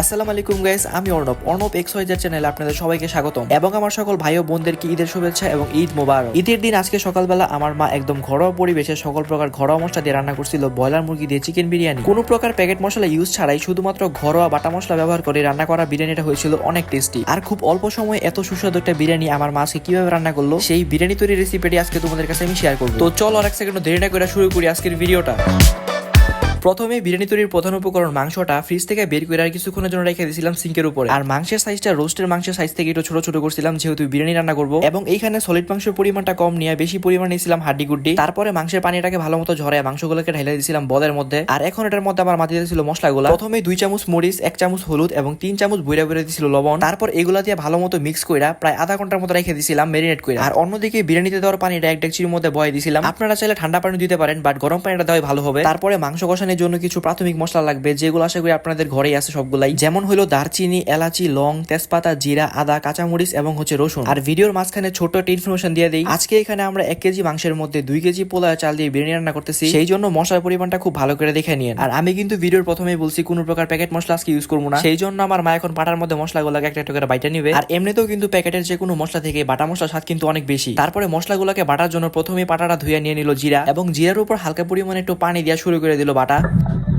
আসসালামু আলাইকুম গাইস আমি অর্ণব। অর্ণব এক্স ওয়াই চ্যানেলে আপনাদের সবাইকে স্বাগতম। এবং আমার সকল ভাই ও বোনদেরকে ঈদের শুভেচ্ছা এবং ঈদ মোবারক। ঈদের দিন আজকে সকালবেলা আমার মা একদম ঘরোয়া পরিবেশে সকল প্রকার ঘরোয়া মশলা দিয়ে রান্না করছিল, ব্রয়লার মুরগি দিয়ে চিকেন বিরিয়ানি। কোনো প্রকার প্যাকেট মশলা ইউজ ছাড়াই শুধুমাত্র ঘরোয়া বাটা মশলা ব্যবহার করে রান্না করা বিরিয়ানিটা হয়েছিল অনেক টেস্টি আর খুব অল্প সময়ে এত সুস্বাদু একটা বিরিয়ানি আমার মা কীভাবে রান্না করল, সেই বিরিয়ানি তৈরির রেসিপিটি আজকে তোমাদের কাছে আমি শেয়ার করব। তো চলো আর এক সেকেন্ড দেরি না করে শুরু করি আজকের ভিডিওটা প্রথমে বিরিয়ানি তৈরির প্রধান উপকরণ মাংসটা ফ্রিজ থেকে বের করে আর কিছুক্ষণের জন্য রেখে দিয়েছিলাম সিঙ্কের উপরে। আর মাংসের সাইজটা রোস্টের মাংসের সাইজ থেকে একটু ছোট ছোট করছিলাম, যেহেতু বিরিয়ানি রান্না করব। এবং এইখানে সলিড মাংসের পরিমাণটা কম নিয়ে বেশি পরিমাণ নিয়েছিলাম হাড্ডি গুড্ডি। তারপরে মাংসের পানিটাকে ভালো মতো ঝরে মাংসগুলোকে ঢেলে দিয়েছিলাম বলের মধ্যে। আর এখন এটার মধ্যে আমার মাটি দিয়েছিল মশলাগুলো। প্রথমে দুই চামচ মরিচ, এক চামচ হলুদ এবং তিন চামচ বইরা বইরা দিয়েছিল লবণ। তারপর এগুলা দিয়ে ভালো মতো মিক্স কইরা প্রায় আধা ঘণ্টার মতো রেখে দিয়েছিলাম মেরিনেট করে আর অন্যদিকে বিরিয়ানিতে দেওয়ার পানিটা এক ডেকচির মধ্যে বয়ে দিয়েছিলাম। আপনারা চাইলে ঠান্ডা পানি দিতে পারেন বাট গরম পানিটা দেওয়াই ভালো হবে। তারপরে মাংস কষানোর জন্য কিছু প্রাথমিক মশলা লাগবে, যেগুলো আশা করি আপনাদের ঘরেই আছে সবগুলাই। যেমন হলো দারচিনি, এলাচি, লং, তেজপাতা, জিরা, আদা, কাঁচামরিচ এবং হচ্ছে রসুন। আর ভিডিওর মাঝখানে ছোট একটা ইনফরমেশন দিয়ে দিই। আজকে এখানে আমরা এক কেজি মাংসের মধ্যে দুই কেজি পোলা চাল দিয়ে বিরিয়ানি রান্না করতেছি। সেই জন্য মশলার পরিমাণটা খুব ভালো করে দেখে নিন আর আমি কিন্তু ভিডিওর প্রথমেই বলছি, কোনো প্রকার প্যাকেট মশলা আজকে ইউজ করব না। সেই জন্য আমার মা এখন পাটার মধ্যে মশলাগুলোকে একটা একটা করে বাইটা নিবে। আর এমনিতেও কিন্তু প্যাকেটের যে কোনো মশলা থেকে বাটা মশলা স্বাদ কিন্তু অনেক বেশি। তারপরে মশলাগুলোকে বাটার জন্য প্রথমে পাটাটা ধুয়ে নিয়ে নিল জিরা। এবং জিরার উপর হালকা পরিমাণে একটু পানি দেওয়া শুরু করে দিল বাটা। Thank you.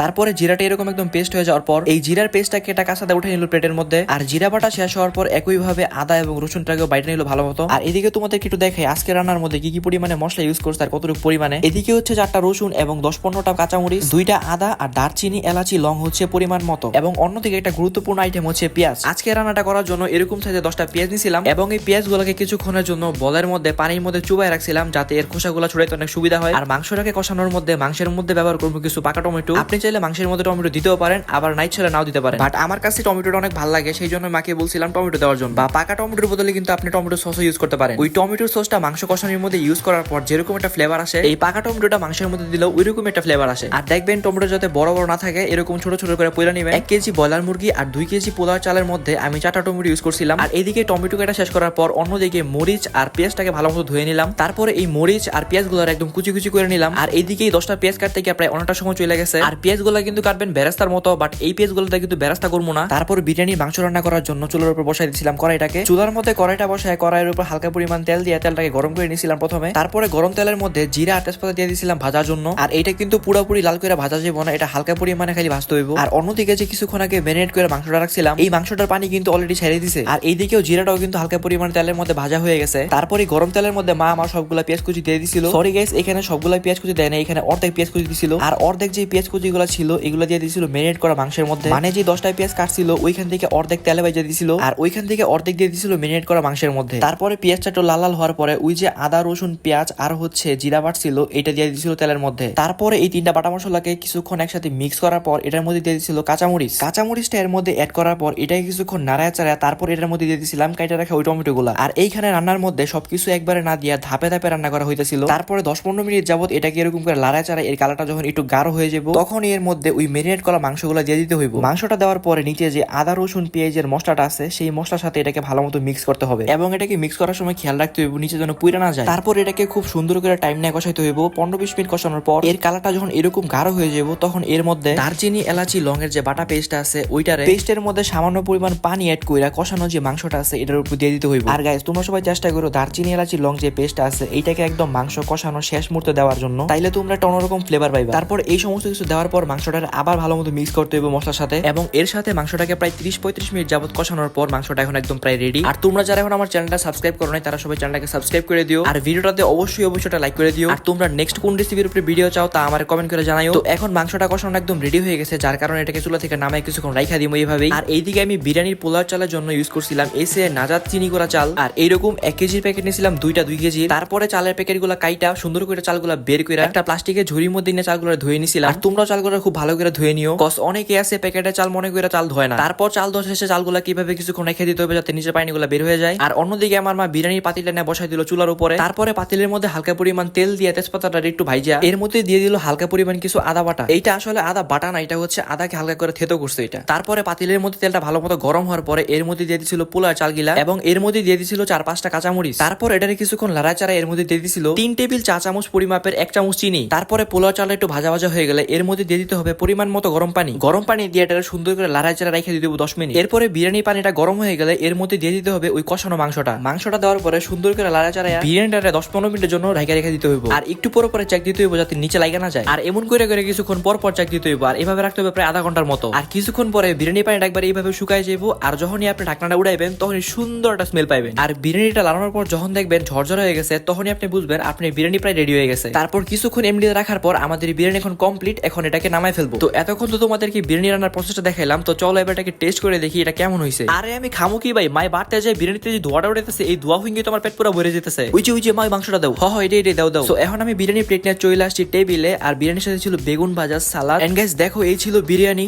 তারপরে জিরাটা এরকম একদম পেস্ট হয়ে যাওয়ার পর এই জিরার পেস্টটাকে এটা কাঁচাতে উঠে নিল প্লেটের মধ্যে। আর জিরা বাটা শেষ হওয়ার পর একইভাবে আদা এবং রসুনটাকেও বাইরে নিল ভালো মতো। আর এদিকে তোমাদের একটু দেখাই আজকে রান্নার মধ্যে কি কি পরিমাণে মশলা ইউজ করছে আর কতটুকু পরিমাণে? এদিকে হচ্ছে চারটা রসুন এবং দশ পনেরোটা কাঁচামরিচ, দুইটা আদা আর দারচিনি, এলাচি, লং হচ্ছে পরিমাণ মতো। এবং অন্যদিকে একটা গুরুত্বপূর্ণ আইটেম হচ্ছে পেঁয়াজ। আজকে রান্নাটা করার জন্য এরকম সাইজে দশটা পেঁয়াজ নিয়েছিলাম এবং এই পেঁয়াজ পেঁয়াজগুলোকে কিছুক্ষণের জন্য বলের মধ্যে পানির মধ্যে চুবাই রাখছিলাম যাতে এর খোসাগুলো ছড়াইতে অনেক সুবিধা হয়। আর মাংসটাকে কষানোর মধ্যে, মাংসের মধ্যে ব্যবহার করব কিছু পাকা টমেটো। আপনি চাইলে মাংসের মধ্যে টমেটো দিতেও পারেন, আবার নাই ছেলে নাও দিতে পারেন। বাট আমার কাছে টমেটোটা অনেক ভালো লাগে, সেই জন্য মাকে বলছিলাম টমেটো দেওয়ার জন্য। বা পাকা টমেটোর বদলে কিন্তু আপনি টমেটো সসও ইউজ করতে পারেন। ওই টমেটোর সসটা মাংস কষানোর মধ্যে ইউজ করার পর যেরকম একটা ফ্লেভার আসে, এই পাকা টমেটোটা মাংসের মধ্যে দিলেও ওইরকম একটা ফ্লেভার আসে। আর দেখবেন টমেটো যাতে বড় বড় না থাকে, এরকম ছোট ছোট করে পয়লা নেবেন। এক কেজি ব্রয়লার মুরগি আর দুই কেজি পোলার চালের মধ্যে আমি চারটা টমেটো ইউজ করছিলাম। আর এদিকে টমেটো কাটা শেষ করার পর অন্যদিকে মরিচ আর পেঁয়াজটাকে ভালো মতো ধুয়ে নিলাম। তারপরে এই মরিচ আর পেঁয়াজগুলো একদম কুচি কুচি করে নিলাম। আর এইদিকে দশটা পেঁয়াজ কাটতে গিয়ে প্রায় অনেকটা সময় চলে গেছে। আর পেঁয়াজগুলো কিন্তু কাটবেন বেরাস্তার মতো বাট এই পেঁয়াজগুলোতে কিন্তু বেরাস্তা করব না। তারপর বিরিয়ানির মাংস রান্না করার জন্য চুলার উপর বসাই দিয়েছিলাম কড়াইটাকে। চুলার মধ্যে কড়াইটা বসায় কড়াইয়ের উপর হালকা পরিমাণ তেল দিয়ে তেলটাকে গরম করে নিয়েছিলাম প্রথমে। তারপরে গরম তেলের মধ্যে জিরা আর তেজপাতা দিয়ে দিয়েছিলাম ভাজার জন্য। আর এটা কিন্তু পুরোপুরি লাল করে ভাজা যাব না, এটা হালকা পরিমাণে খালি ভাজতে হইব। আর অন্যদিকে যে কিছুক্ষণ আগে ম্যারিনেট করে মাংসটা রাখছিলাম, এই মাংসটার পানি কিন্তু অলরেডি ছেড়ে দিছে। আর এইদিকেও জিরাটাও কিন্তু হালকা পরিমাণে তেলের মধ্যে ভাজা হয়ে গেছে। তারপরে গরম তেলের মধ্যে মা আমার সবগুলা পেঁয়াজ কুচি দিয়ে দিছিল। সরি গাইস এখানে সবগুলা পেঁয়াজ কুচি দেয় না এখানে অর্ধেক পেঁয়াজ কুচি দিছিল। আর অর্ধেক যে পেঁয়াজ কুচি গুলো ছিল এগুলো দিয়ে দিছিল ম্যারিনেট করা মাংসের মধ্যে। মানে যে দশটা পেঁয়াজ কাটছিল ওইখান থেকে অর্ধেক তেলে ভেজে দিছিল আর ওইখান থেকে অর্ধেক দিয়ে দিছিল ম্যারিনেট করা মাংসের মধ্যে। তারপরে পেঁয়াজটা একটু লাল লাল হওয়ার পরে ওই যে আদা রসুন পেঁয়াজ আর হচ্ছে জিরা বাট ছিল এটা দিয়ে দিছিল তেলের মধ্যে। তারপরে এই তিনটা বাটা মশলাকে কিছুক্ষণ একসাথে মিক্স করার পর এটার মধ্যে দিয়ে দিছিল কাঁচামরিচ। কাঁচামরিচটা এর মধ্যে অ্যাড করার পর এটাকে কিছুক্ষণ নাড়ায় চাড়ায় তারপর এটার মধ্যে দিয়ে দিছিলাম কাইটা রাখা ওই টমেটো গুলা আর এইখানে রান্নার মধ্যে সবকিছু একবারে না দিয়ে ধাপে ধাপে রান্না করা হইতেছিল। তারপরে দশ পনেরো মিনিট যাবত এটাকে এরকম করে লাড়ায় চাড়ায় এর কালারটা যখন একটু গাঢ় হয়ে যাব তখন এর মধ্যে ওই মেরিনেট করা মাংসগুলো দিয়ে দিতে হইব। মাংসটা দেওয়ার পরে নিচে যে আদা, রসুন পেঁয়াজের মশলাটা আছে, সেই মশলার সাথে এটাকে ভালো মতো মিক্স করতে হবে এবং এটাকে মিক্স করার সময় খেয়াল রাখতে হইব নিচে যেন পুইরা না যায়। তারপর এটাকে খুব সুন্দর করে টাইম নিয়ে কষাইতে হইব। পনেরো বিশ মিনিট কষানোর পর এর কালারটা যখন এরকম গাঢ় হয়ে যাব তখন এর মধ্যে দারচিনি, এলাচি লং এর যে বাটা পেস্ট আছে, ওইটারে পেস্টের মধ্যে সামান্য পরিমাণ পানি অ্যাড কইরা কষানো যে মাংসটা আছে, এটার উপর দিয়ে দিতে হইব। আর গাইস তোমরা সবাই চেষ্টা করো দারচিনি, এলাচি, লং যে পেস্ট আছে এইটাকে একদম মাংস কষানো শেষ মুহূর্তে দেওয়ার জন্য। তাইলে তোমরা একটা অন্যরকম ফ্লেভার পাইবা। তারপর এই সমস্ত কিছু দেওয়ার পর মাংসটা আবার ভালো মতো মিক্স করতে হইব মশলার সাথে। এবং এর সাথে মাংসটাকে প্রায় ত্রিশ পঁয়ত্রিশ মিনিট যাবত কষানোর পর মাংসটা এখন একদম প্রায় রেডি আর তোমরা যারা এখন আমার চ্যানেলটা সাবস্ক্রাইব করো নাই, তারা সবাই চ্যানেলটাকে সাবস্ক্রাইব করে দিও। আর ভিডিওটাতে অবশ্যই অবশ্যই লাইক করে দিও। আর তোমরা নেক্সট কোন রেসিপির উপরে ভিডিও চাও, তা আমার কমেন্ট করে জানাইও। তো এখন মাংসটা কষানো একদম রেডি হয়ে গেছে, যার কারণে এটাকে চুলা থেকে নামায় কিছুক্ষণ রাইখা দিব এইভাবেই। আর এইদিকে আমি বিরিয়ানির পোলাও চালের জন্য ইউজ করছিলাম এসে নাজাত চিনি করা চাল। আর এইরকম এক কেজির প্যাকেট নিয়েছিলাম দুইটা দুই কেজি। তারপরে চালের প্যাকেটগুলো কাইটা, সুন্দর করে চালগুলো বের করে একটা প্লাস্টিকের ঝুড়ির মধ্যে নিয়ে চালগুলো ধুয়ে নিছিলাম। আর তোমরা চালগুলো খুব ভালো করে ধুয়ে নিও। কস অনেকে আছে প্যাকেটে চাল মনে করে চাল ধোয় না। তারপর চাল ধোয়া শেষে চালগুলো কীভাবে কিছুক্ষণ রেখে দিতে হবে যাতে নিচে পানিগুলো বের হয়ে যায়। আর অন্যদিকে আমার মা বিরিয়ানির পাতিলটা নিয়ে বসাই দিল চুলার উপরে। তারপরে পাতিলের মধ্যে হালকা পরিমাণ তেল দিয়ে তেজপাতাটা একটু ভাইজা এর মধ্যে দিয়ে দিল হালকা পরিমাণ কিছু আদা বাটা। এইটা আসলে আদা বাটা না, এটা হচ্ছে আদাকে হালকা করে থেতো করছে এটা। তারপরে পাতিলের মধ্যে তেলটা ভালো মতো গরম হওয়ার পরে এর মধ্যে দিয়ে দিছিল পোলার চালগিলা এবং এর মধ্যে দিয়ে দিছিল চার পাঁচটা কাঁচামরিচ। তারপর এটারে কিছুক্ষণ লাড়াচাড়া এর মধ্যে দিয়ে দিছিল তিন টেবিল চা চামচ পরিমাপের এক চামচ চিনি। তারপরে পোলার চালটা একটু ভাজা ভাজা হয়ে গেলে এর মধ্যে দিয়ে দিয়ে দিতে হবে পরিমাণ মতো গরম পানি। গরম পানি দিয়ে এটা সুন্দর করে লাড়াই চাড়া রেখে দিয়ে দেবো দশ মিনিট। এরপরে বিরিয়ানি পানিটা গরম হয়ে গেলে এর মধ্যে দিয়ে দিতে হবে ওই কষানো মাংসটা। মাংসটা দেওয়ার পরে সুন্দর করে লাড়া চাড়া বিরিয়ানিটা দশ পনেরো মিনিটের জন্য রেখে রেখে দিতে হইব। আর একটু পরে পরে চেক দিতে হইব যাতে নিচে লাগা না যায়। আর এমন করে করে কিছুক্ষণ পর পর চেক দিতে হইব। আর এভাবে রাখতে হবে প্রায় আধা ঘণ্টার মতো। আর কিছুক্ষণ পরে বিরিয়ানি পানিটা একবার এইভাবে শুকায় যাইব। আর যখনই আপনি ঢাকনাটা উড়াইবেন, তখনই সুন্দর একটা স্মেল পাইবেন। আর বিরিয়ানিটা লাগানোর পর যখন দেখবেন ঝরঝর হয়ে গেছে, তখনই আপনি বুঝবেন আপনি বিরিয়ানি প্রায় রেডি হয়ে গেছে। তারপর কিছুক্ষণ এমডি রাখার পর আমাদের বিরিয়ানি এখন কমপ্লিট এখন এটাকে নামাই ফেলব। তো এতক্ষণ তো তোমাদেরকে বিরিয়ানি রান্নার প্রসেসটা দেখাইলাম তো চলো এবার এটাকে টেস্ট করে দেখি এটা কেমন হয়েছে আরে আমি খামো কি ভাই? মাই বাড়তে যাই বিরিয়ানিতে যে ধোয়াটা উঠেছে এই ধোয়া হয়ে তোমার পেট পুরো ভরে যেতেছে। ওই যে ওই যে মাই মাংসটা দাও। হ হ এটা এটা দাও দাও। তো এখন আমি বিরিয়ানি প্লেট নিয়ে চলে আসছি টেবিলে আর বিরিয়ানির সাথে ছিল বেগুন ভাজা সালাদ এন্ড গাইস দেখো এই ছিল বিরিয়ানি।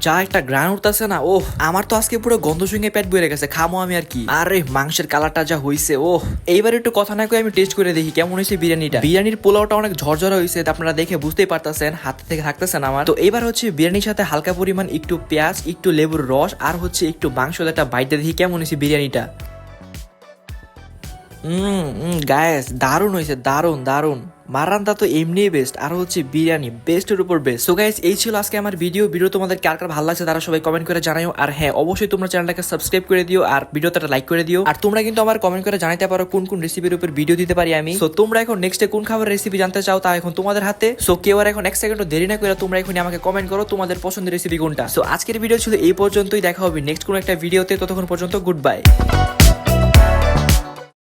যা একটা গ্রান উঠতেছে না, ওহ, আমার তো আজকে পুরো গন্ধ সঙ্গে পেট বয়ে গেছে, খামো আমি আর কি। আরে, মাংসের কালারটা যা হইছে, ওহ। এইবার একটু কথা না কয়ে আমি টেস্ট করে দেখি কেমন হয়েছে বিরিয়ানিটা। বিরিয়ানির পোলাওটা অনেক ঝরঝরা হয়েছে আপনারা দেখে বুঝতেই পারতেছেন, হাত থেকে থাকতেছেন আমার। তো এবার হচ্ছে বিরিয়ানির সাথে হালকা পরিমাণ একটু পেঁয়াজ, একটু লেবুর রস, আর হচ্ছে একটু মাংস একটা বাইটে দেখি কেমন হয়েছে বিরিয়ানিটা। হুম গায়েস দারুণ হয়েছে দারুণ দারুণ। মারান্দা তো এমনিই বেস্ট আর হচ্ছে বিরিয়ানি বেস্টের উপর বেস্ট সো গাইস এই ছিল আজকে আমার ভিডিও ভিডিও তোমাদের কার কার ভালো লাগছে তারা সবাই কমেন্ট করে জানাও আর হ্যাঁ অবশ্যই তোমরা চ্যানেলটাকে সাবস্ক্রাইব করে দিও আর ভিডিওটা লাইক করে দিও। আর তোমরা কিন্তু আমার কমেন্ট করে জানাতে পারো কোন কোন রেসিপির উপর ভিডিও দিতে পারি আমি। সো তোমরা এখন নেক্সটে কোন খাবার রেসিপি জানতে চাও তা এখন তোমাদের হাতে। সো কেউ আর এখন এক সেকেন্ডও দেরি না করে তোমরা এখন আমাকে কমেন্ট করো তোমাদের পছন্দের রেসিপি কোনটা। সো আজকের ভিডিও ছিল এই পর্যন্তই। দেখা হবে নেক্সট কোন একটা ভিডিওতে ততক্ষণ পর্যন্ত গুড বাই